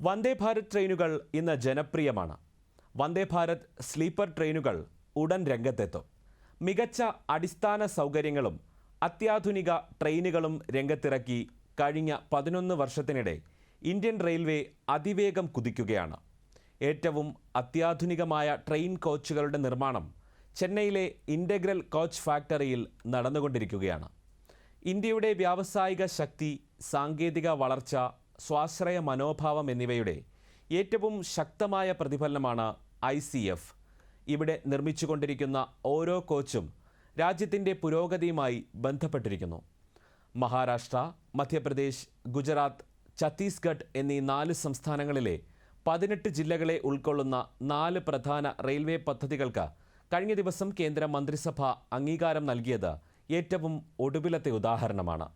വന്ദേ ഭാരത് ട്രെയിനുകൾ ഇന്ന് ജനപ്രിയമാണ്. വന്ദേ ഭാരത് സ്ലീപ്പർ ട്രെയിനുകൾ ഉടൻ രംഗത്തെത്തും. മികച്ച അടിസ്ഥാന സൗകര്യങ്ങളും അത്യാധുനിക ട്രെയിനുകളും രംഗത്തിറക്കി കഴിഞ്ഞ പതിനൊന്ന് വർഷത്തിനിടെ ഇന്ത്യൻ റെയിൽവേ അതിവേഗം കുതിക്കുകയാണ്. ഏറ്റവും അത്യാധുനികമായ ട്രെയിൻ കോച്ചുകളുടെ നിർമ്മാണം ചെന്നൈയിലെ ഇന്റഗ്രൽ കോച്ച് ഫാക്ടറിയിൽ നടന്നുകൊണ്ടിരിക്കുകയാണ്. ഇന്ത്യയുടെ വ്യാവസായിക ശക്തി സാങ്കേതിക വളർച്ച സ്വാശ്രയ മനോഭാവം എന്നിവയുടെ ഏറ്റവും ശക്തമായ പ്രതിഫലനമാണ് ഐ സി എഫ്. ഇവിടെ നിർമ്മിച്ചുകൊണ്ടിരിക്കുന്ന ഓരോ കോച്ചും രാജ്യത്തിന്റെ പുരോഗതിയുമായി ബന്ധപ്പെട്ടിരിക്കുന്നു. മഹാരാഷ്ട്ര മധ്യപ്രദേശ് ഗുജറാത്ത് ഛത്തീസ്ഗഡ് എന്നീ നാല് സംസ്ഥാനങ്ങളിലെ പതിനെട്ട് ജില്ലകളെ ഉൾക്കൊള്ളുന്ന നാല് പ്രധാന റെയിൽവേ പദ്ധതികൾക്ക് കഴിഞ്ഞ ദിവസം കേന്ദ്ര മന്ത്രിസഭ അംഗീകാരം നൽകിയത് ഏറ്റവും ഒടുവിലത്തെ ഉദാഹരണമാണ്.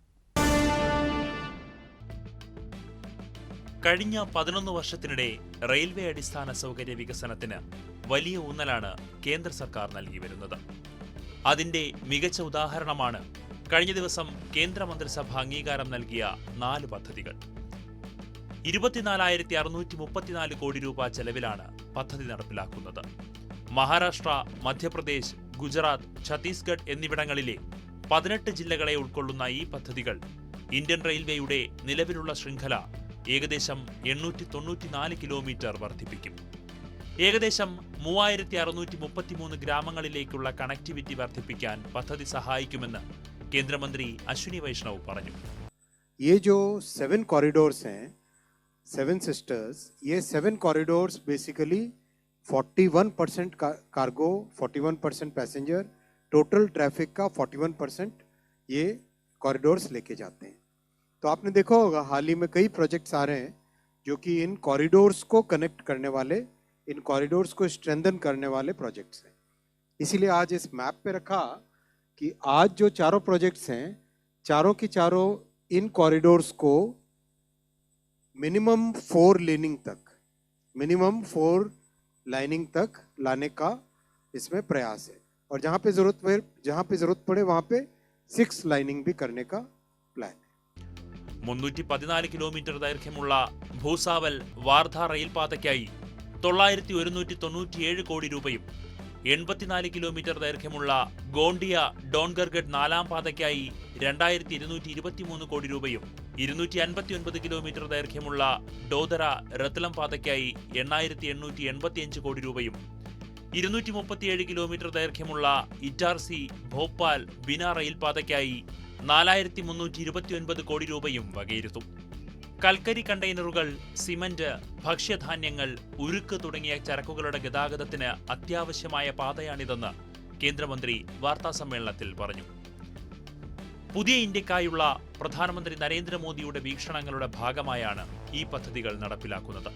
കഴിഞ്ഞ പതിനൊന്ന് വർഷത്തിനിടെ റെയിൽവേ അടിസ്ഥാന സൗകര്യ വികസനത്തിന് വലിയ ഊന്നലാണ് കേന്ദ്ര സർക്കാർ നൽകി വരുന്നത്. അതിന്റെ മികച്ച ഉദാഹരണമാണ് കഴിഞ്ഞ ദിവസം കേന്ദ്രമന്ത്രിസഭ അംഗീകാരം നൽകിയ നാല് പദ്ധതികൾ. ഇരുപത്തിനാലായിരത്തി അറുന്നൂറ്റി മുപ്പത്തിനാല് കോടി രൂപ ചെലവിലാണ് പദ്ധതി നടപ്പിലാക്കുന്നത്. മഹാരാഷ്ട്ര മധ്യപ്രദേശ് ഗുജറാത്ത് ഛത്തീസ്ഗഡ് എന്നിവിടങ്ങളിലെ പതിനെട്ട് ജില്ലകളെ ഉൾക്കൊള്ളുന്ന ഈ പദ്ധതികൾ ഇന്ത്യൻ റെയിൽവേയുടെ നിലവിലുള്ള ശൃംഖല ഏകദേശം എണ്ണൂറ്റി തൊണ്ണൂറ്റിനാല് കിലോമീറ്റർ വർദ്ധിപ്പിക്കും ഏകദേശം മൂവായിരത്തി അറുന്നൂറ്റി മുപ്പത്തിമൂന്ന് ഗ്രാമങ്ങളിലേക്കുള്ള കണക്ടിവിറ്റി വർദ്ധിപ്പിക്കാൻ പദ്ധതി സഹായിക്കുമെന്ന് കേന്ദ്രമന്ത്രി അശ്വിനി വൈഷ്ണവ് പറഞ്ഞു ये जो सेवन कॉरिडोर्स हैं सेवन सिस्टर्स ये seven corridors basically 41 percent cargo 41 percent passenger total traffic का 41 परसेंट ये कॉरिडोर्स लेके जाते हैं तो आपने देखा होगा, हाल ही में कई प्रोजेक्ट्स आ रहे हैं जो कि इन कॉरिडोर्स को कनेक्ट करने वाले, इन कॉरिडोर्स को स्ट्रेंथन करने वाले प्रोजेक्ट्स हैं। इसीलिए आज इस मैप पे रखा कि आज जो चारों प्रोजेक्ट्स हैं, चारों की चारों इन कॉरिडोर्स को मिनिमम फोर लेनिंग तक मिनिमम फोर लाइनिंग तक लाने का इसमें प्रयास है। और जहाँ पे ज़रूरत पड़े, जहाँ पे ज़रूरत पड़े, वहाँ पे सिक्स लाइनिंग भी करने का प्लान है। മുന്നൂറ്റി പതിനാല് കിലോമീറ്റർ ദൈർഘ്യമുള്ള ഭൂസാവൽ വാർധ റെയിൽപാതയ്ക്കായി തൊള്ളായിരത്തി ഒരുന്നൂറ്റി തൊണ്ണൂറ്റിയേഴ് കോടി രൂപയും എൺപത്തിനാല് കിലോമീറ്റർ ദൈർഘ്യമുള്ള ഗോണ്ടിയ ഡോൺഗർഗഡ് നാലാം പാതയ്ക്കായി രണ്ടായിരത്തി ഇരുന്നൂറ്റി ഇരുപത്തിമൂന്ന് കോടി രൂപയും ഇരുന്നൂറ്റി അൻപത്തി ഒൻപത് കിലോമീറ്റർ ദൈർഘ്യമുള്ള ഡോദര രത്ലം പാതയ്ക്കായി എണ്ണായിരത്തി എണ്ണൂറ്റി എൺപത്തിയഞ്ച് കോടി രൂപയും ഇരുന്നൂറ്റി മുപ്പത്തിയേഴ് കിലോമീറ്റർ ദൈർഘ്യമുള്ള ഇറ്റാർസി ഭോപ്പാൽ ബിന റെയിൽപാതയ്ക്കായി നാലായിരത്തി മുന്നൂറ്റി ഇരുപത്തിയൊൻപത് കോടി രൂപയും വകയിരുത്തും. കൽക്കരി കണ്ടെയ്നറുകൾ സിമന്റ് ഭക്ഷ്യധാന്യങ്ങൾ ഉരുക്ക് തുടങ്ങിയ ചരക്കുകളുടെ ഗതാഗതത്തിന് അത്യാവശ്യമായ പാതയാണിതെന്ന് കേന്ദ്രമന്ത്രി വാർത്താസമ്മേളനത്തിൽ പറഞ്ഞു. പുതിയ ഇന്ത്യക്കായുള്ള പ്രധാനമന്ത്രി നരേന്ദ്രമോദിയുടെ വീക്ഷണങ്ങളുടെ ഭാഗമായാണ് ഈ പദ്ധതികൾ നടപ്പിലാക്കുന്നത്.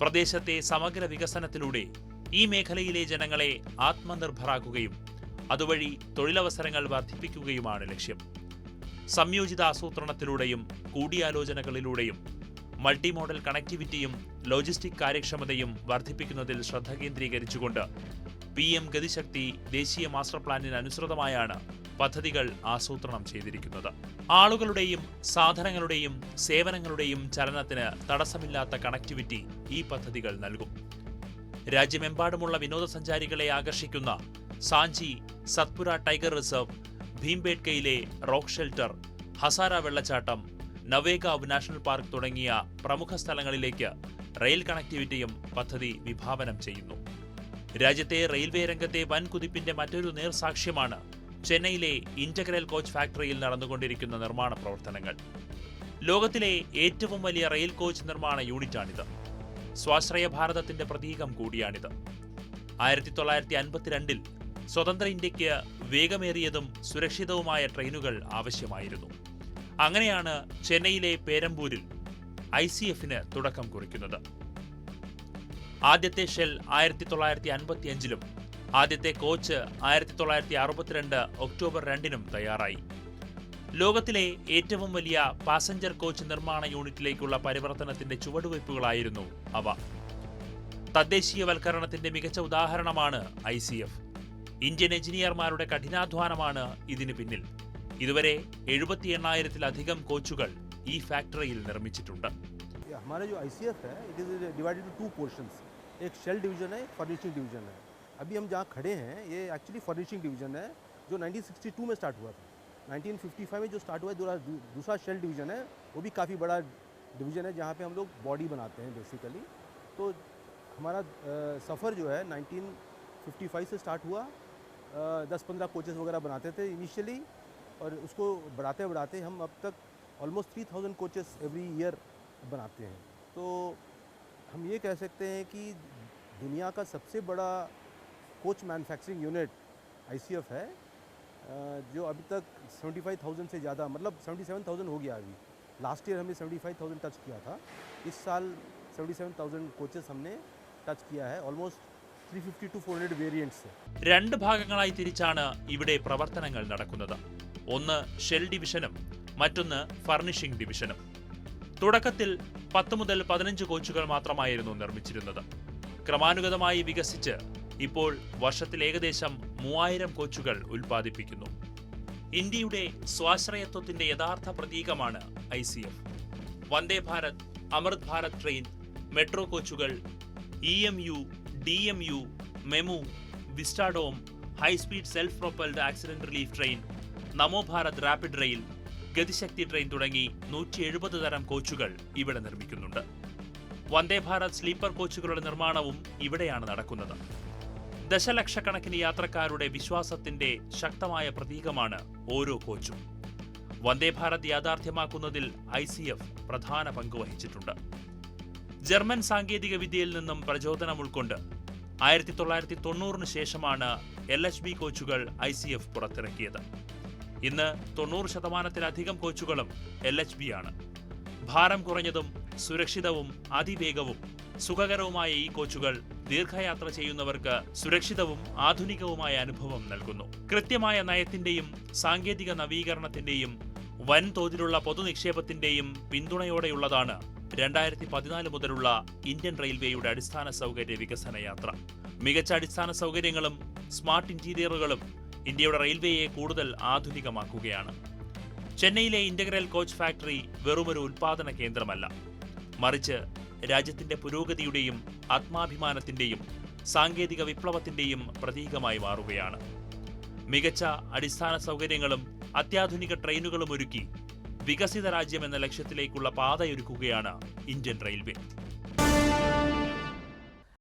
പ്രദേശത്തെ സമഗ്ര വികസനത്തിലൂടെ ഈ മേഖലയിലെ ജനങ്ങളെ ആത്മനിർഭറാക്കുകയും അതുവഴി തൊഴിലവസരങ്ങൾ വർദ്ധിപ്പിക്കുകയുമാണ് ലക്ഷ്യം. സംയോജിത ആസൂത്രണത്തിലൂടെയും കൂടിയാലോചനകളിലൂടെയും മൾട്ടി മോഡൽ കണക്ടിവിറ്റിയും ലോജിസ്റ്റിക് കാര്യക്ഷമതയും വർദ്ധിപ്പിക്കുന്നതിൽ ശ്രദ്ധ കേന്ദ്രീകരിച്ചുകൊണ്ട് പി എം ഗതിശക്തി ദേശീയ മാസ്റ്റർ പ്ലാനിന് അനുസൃതമായാണ് പദ്ധതികൾ ആസൂത്രണം ചെയ്തിരിക്കുന്നത്. ആളുകളുടെയും സാധനങ്ങളുടെയും സേവനങ്ങളുടെയും ചലനത്തിന് തടസ്സമില്ലാത്ത കണക്ടിവിറ്റി ഈ പദ്ധതികൾ നൽകും. രാജ്യമെമ്പാടുമുള്ള വിനോദസഞ്ചാരികളെ ആകർഷിക്കുന്ന സാഞ്ചി സത്പുര ടൈഗർ റിസർവ് ഭീംബേട്കയിലെ റോക്ക് ഷെൽട്ടർ ഹസാര വെള്ളച്ചാട്ടം നവേഗാവ് നാഷണൽ പാർക്ക് തുടങ്ങിയ പ്രമുഖ സ്ഥലങ്ങളിലേക്ക് റെയിൽ കണക്ടിവിറ്റിയും പദ്ധതി വിഭാവനം ചെയ്യുന്നു. രാജ്യത്തെ റെയിൽവേ രംഗത്തെ വൻ കുതിപ്പിന്റെ മറ്റൊരു നേർസാക്ഷ്യമാണ് ചെന്നൈയിലെ ഇന്റഗ്രൽ കോച്ച് ഫാക്ടറിയിൽ നടന്നുകൊണ്ടിരിക്കുന്ന നിർമ്മാണ പ്രവർത്തനങ്ങൾ. ലോകത്തിലെ ഏറ്റവും വലിയ റെയിൽ കോച്ച് നിർമ്മാണ യൂണിറ്റാണിത്. സ്വാശ്രയ ഭാരതത്തിന്റെ പ്രതീകം കൂടിയാണിത്. ആയിരത്തി തൊള്ളായിരത്തി അൻപത്തിരണ്ടിൽ സ്വതന്ത്ര ഇന്ത്യയ്ക്ക് വേഗമേറിയതും സുരക്ഷിതവുമായ ട്രെയിനുകൾ ആവശ്യമായിരുന്നു. അങ്ങനെയാണ് ചെന്നൈയിലെ പേരമ്പൂരിൽ ഐ സി എഫിന് തുടക്കം കുറിക്കുന്നത്. ആദ്യത്തെ ഷെൽ ആയിരത്തി തൊള്ളായിരത്തി അൻപത്തി അഞ്ചിലും ആദ്യത്തെ കോച്ച് ആയിരത്തി തൊള്ളായിരത്തി അറുപത്തിരണ്ട് ഒക്ടോബർ രണ്ടിനും തയ്യാറായി. ലോകത്തിലെ ഏറ്റവും വലിയ പാസഞ്ചർ കോച്ച് നിർമ്മാണ യൂണിറ്റിലേക്കുള്ള പരിവർത്തനത്തിന്റെ ചുവടുവയ്പ്പുകളായിരുന്നു അവ. തദ്ദേശീയവൽക്കരണത്തിന്റെ മികച്ച ഉദാഹരണമാണ് ഐ സി എഫ്. ഇന്ത്യൻ എഞ്ചിനീയർമാരുടെ കഠിനാധ്വാനമാണ് ഇതിന് പിന്നിൽ ഇതുവരെ എഴുപത്തി എണ്ണായിരത്തിലധികം കോച്ചുകൾ ഈ ഫാക്ടറിയിൽ നിർമ്മിച്ചിട്ടുണ്ട് हमारा जो आई है it is divided to two portions एक शेल डिवीजन है एक फर्निशिंग डिवीजन है अभी हम जहाँ खड़े हैं ये एक्चुअली फर्निशिंग डिवीजन है जो 1962 में स्टार्ट हुआ था 1955 में जो स्टार्ट हुआ है दूसरा दू- दूसरा शेल डिवीजन है वो भी काफ़ी बड़ा डिवीजन है जहाँ पे हम लोग बॉडी बनाते हैं बेसिकली तो हमारा सफ़र जो है 1955 से स्टार्ट हुआ दस पंद्रह कोचेज़ वगैरह बनाते थे इनिशियली और उसको बढ़ाते बढ़ाते हम अब तक almost three thousand coaches every year बनाते हैं। तो हम ये कह सकते हैं कि दुनिया का सबसे बड़ा कोच मैन्युफैक्चरिंग यूनिट आईसीएफ है जो अभी तक 75,000 से ज़्यादा मतलब 77,000 हो गया अभी। लास्ट ईयर हमने 75,000 टच किया था। इस साल 77,000 कोचेस हमने टच किया है ऑलमोस्ट 350 टू 400 വേരിയന്റ്സ് രണ്ട് ഭാഗങ്ങളായി തിരിച്ചാണ് ഇവിടെ പ്രവർത്തനങ്ങൾ നടക്കുന്നത്. ഒന്ന് ഷെൽ ഡിവിഷനും മറ്റൊന്ന് ഫർണിഷിംഗ് ഡിവിഷനും. തുടക്കത്തിൽ പത്ത് മുതൽ പതിനഞ്ച് കോച്ചുകൾ മാത്രമായിരുന്നു നിർമ്മിച്ചിരുന്നത്. ക്രമാനുഗതമായി വികസിച്ച് ഇപ്പോൾ വർഷത്തിൽ ഏകദേശം മൂവായിരം കോച്ചുകൾ ഉൽപ്പാദിപ്പിക്കുന്നു. ഇന്ത്യയുടെ സ്വാശ്രയത്വത്തിന്റെ യഥാർത്ഥ പ്രതീകമാണ് I C F. Vande Bharat Amrit Bharat train metro കോച്ചുകൾ E M U D M U MEMU vistadome high speed self propelled accident relief train Namo Bharat rapid rail Gatishakti train തുടങ്ങി നൂറ്റി എഴുപത് തരം കോച്ചുകൾ ഇവിടെ നിർമ്മിക്കുന്നുണ്ട്. വന്ദേ ഭാരത് സ്ലീപ്പർ കോച്ചുകളുടെ നിർമ്മാണവും ഇവിടെയാണ് നടക്കുന്നത്. ദശലക്ഷക്കണക്കിന് യാത്രക്കാരുടെ വിശ്വാസത്തിന്റെ ശക്തമായ പ്രതീകമാണ് ഓരോ കോച്ചും. വന്ദേ ഭാരത് യാഥാർത്ഥ്യമാക്കുന്നതിൽ ഐ പ്രധാന പങ്ക് വഹിച്ചിട്ടുണ്ട്. ജർമ്മൻ സാങ്കേതിക വിദ്യയിൽ നിന്നും പ്രചോദനം ഉൾക്കൊണ്ട് ആയിരത്തി തൊള്ളായിരത്തി തൊണ്ണൂറിന് ശേഷമാണ് എൽ എച്ച് ബി കോച്ചുകൾ ഐ സി എഫ് പുറത്തിറക്കിയത്. ഇന്ന് തൊണ്ണൂറ് ശതമാനത്തിലധികം കോച്ചുകളും എൽ എച്ച് ബി ആണ്. ഭാരം കുറഞ്ഞതും സുരക്ഷിതവും അതിവേഗവും സുഖകരവുമായ ഈ കോച്ചുകൾ ദീർഘയാത്ര ചെയ്യുന്നവർക്ക് സുരക്ഷിതവും ആധുനികവുമായ അനുഭവം നൽകുന്നു. കൃത്യമായ നയത്തിന്റെയും സാങ്കേതിക നവീകരണത്തിന്റെയും വൻതോതിലുള്ള പൊതുനിക്ഷേപത്തിന്റെയും പിന്തുണയോടെയുള്ളതാണ് രണ്ടായിരത്തി പതിനാല് മുതലുള്ള ഇന്ത്യൻ റെയിൽവേയുടെ അടിസ്ഥാന സൗകര്യ വികസന യാത്ര. മികച്ച അടിസ്ഥാന സൗകര്യങ്ങളും സ്മാർട്ട് ഇന്റീരിയറുകളും ഇന്ത്യയുടെ റെയിൽവേയെ കൂടുതൽ ആധുനികമാക്കുകയാണ്. ചെന്നൈയിലെ ഇന്റഗ്രൽ കോച്ച് ഫാക്ടറി വെറുമൊരു ഉൽപാദന കേന്ദ്രമല്ല. മറിച്ച് രാജ്യത്തിന്റെ പുരോഗതിയുടെയും ആത്മാഭിമാനത്തിന്റെയും സാങ്കേതിക വിപ്ലവത്തിന്റെയും പ്രതീകമായി മാറുകയാണ്. മികച്ച അടിസ്ഥാന സൗകര്യങ്ങളും അത്യാധുനിക ട്രെയിനുകളും ഒരുക്കി വികസിത രാജ്യം എന്ന ലക്ഷ്യത്തിലേക്കുള്ള പാതയൊരുക്കുകയാണ് ഇന്ത്യൻ റെയിൽവേ.